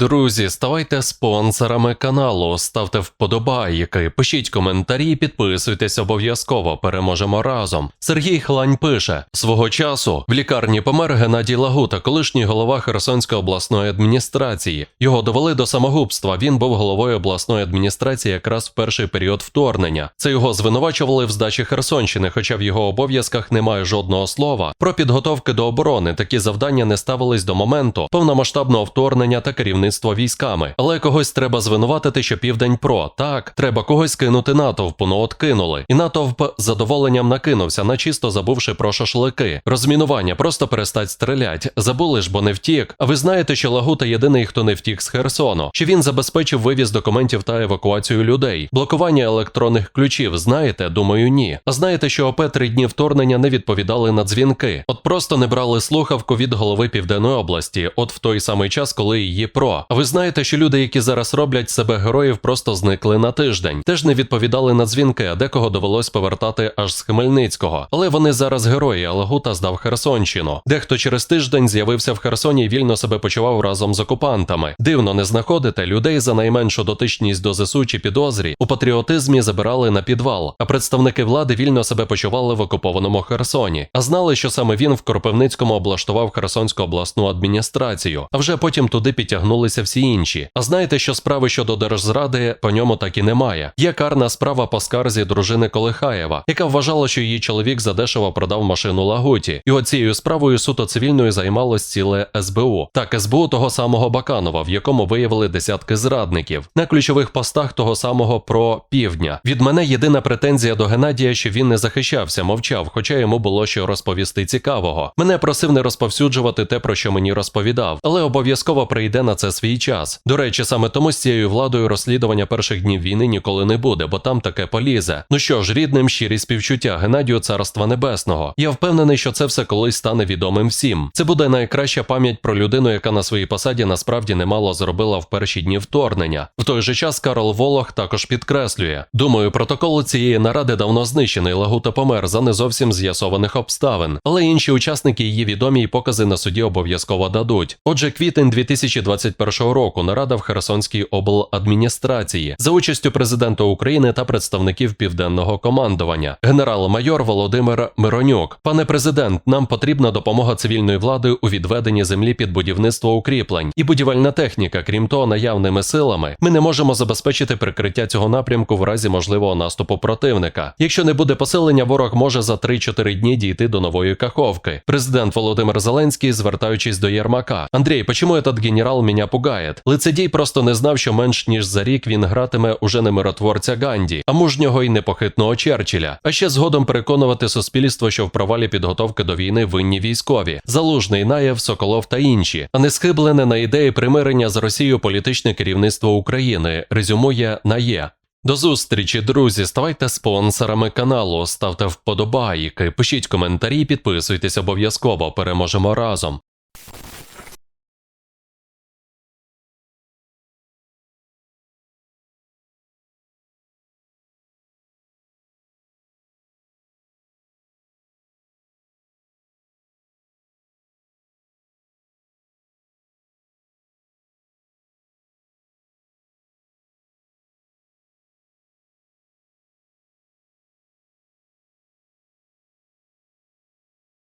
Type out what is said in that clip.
Друзі, ставайте спонсорами каналу, ставте вподобайки, пишіть коментарі, підписуйтесь обов'язково. Переможемо разом. Сергій Хлань пише: свого часу в лікарні помер Геннадій Лагута, колишній голова Херсонської обласної адміністрації. Його довели до самогубства. Він був головою обласної адміністрації якраз в перший період вторгнення. Це його звинувачували в здачі Херсонщини, хоча в його обов'язках немає жодного слова про підготовки до оборони. Такі завдання не ставились до моменту повномасштабного вторгнення та керівництва військами. Але когось треба звинуватити, що південь про так, треба когось кинути натовпу, ну от кинули. І натовп задоволенням накинувся, начисто забувши про шашлики. Розмінування, просто перестать стрілять. Забули ж, бо не втік. А ви знаєте, що Лагута єдиний, хто не втік з Херсону. Що він забезпечив вивіз документів та евакуацію людей, блокування електронних ключів. Знаєте, думаю, ні. А знаєте, що ОП три дні вторгнення не відповідали на дзвінки. От просто не брали слухавку від голови Південної області, от в той самий час, коли її про. А ви знаєте, що люди, які зараз роблять себе героїв, просто зникли на тиждень. Теж не відповідали на дзвінки, а декого довелось повертати аж з Хмельницького. Але вони зараз герої, а Лагута здав Херсонщину. Дехто через тиждень з'явився в Херсоні і вільно себе почував разом з окупантами. Дивно не знаходите людей за найменшу дотичність до ЗСУ чи підозрі у патріотизмі забирали на підвал, а представники влади вільно себе почували в окупованому Херсоні. А знали, що саме він в Кропивницькому облаштував Херсонську обласну адміністрацію, а вже потім туди підтягнулися всі інші. А знаєте, що справи щодо держзради по ньому так і немає. Є карна справа по скарзі дружини Колихаєва, яка вважала, що її чоловік задешево продав машину Лагуті. І оцією справою суто цивільною займалось ціле СБУ. Так, СБУ того самого Баканова, в якому виявили десятки зрадників на ключових постах того самого про півдня. Від мене єдина претензія до Геннадія, що він не захищався, мовчав, хоча йому було що розповісти цікавого. Мене просив не розповсюджувати те, про що мені розповідав, але обов'язково прийде на це свій час. До речі, саме тому з цією владою розслідування перших днів війни ніколи не буде, бо там таке полізе. Ну що ж, рідним щирі співчуття Геннадію Царства Небесного. Я впевнений, що це все колись стане відомим всім. Це буде найкраща пам'ять про людину, яка на своїй посаді насправді немало зробила в перші дні вторгнення. В той же час Карл Волох також підкреслює: думаю, протокол цієї наради давно знищений. Лагута помер за не зовсім з'ясованих обставин, але інші учасники її відомі і покази на суді обов'язково дадуть. Отже, квітень 2021 року нарада в Херсонській обладміністрації за участю президента України та представників південного командування, генерал-майор Володимир Миронюк. Пане президент, нам потрібна допомога цивільної влади у відведенні землі під будівництво укріплень і будівельна техніка. Крім того, наявними силами ми не можемо забезпечити прикриття цього напрямку в разі можливого наступу противника. Якщо не буде посилення, ворог може за 3-4 дні дійти до нової каховки. Президент Володимир Зеленський, звертаючись до Єрмака, Андрій, почему этот генерал мене пугає? Лицедій просто не знав, що менш ніж за рік він гратиме уже не миротворця Ганді, а мужнього і непохитного Черчилля. А ще згодом переконувати суспільство, що в провалі підготовки до війни винні військові, залужний Наєв, Соколов та інші, а не схиблене на ідеї примирення з Росією політичне керівництво України. Резюмує Нає. До зустрічі, друзі. Ставайте спонсорами каналу, ставте вподобайки, пишіть коментарі, підписуйтесь обов'язково. Переможемо разом.